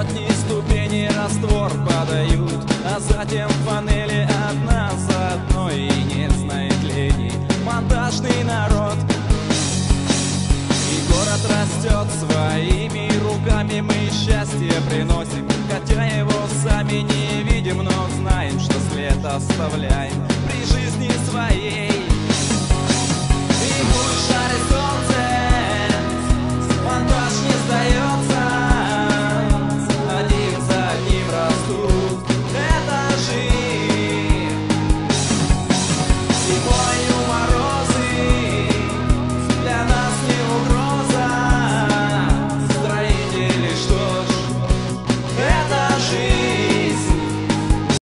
Сотни ступеней раствор подают, а затем панели одна за одной и не знает лени. Монтажный народ. И город растет своими руками, мы счастье приносим, хотя его сами не видим, но знаем, что след оставляем при жизни своей.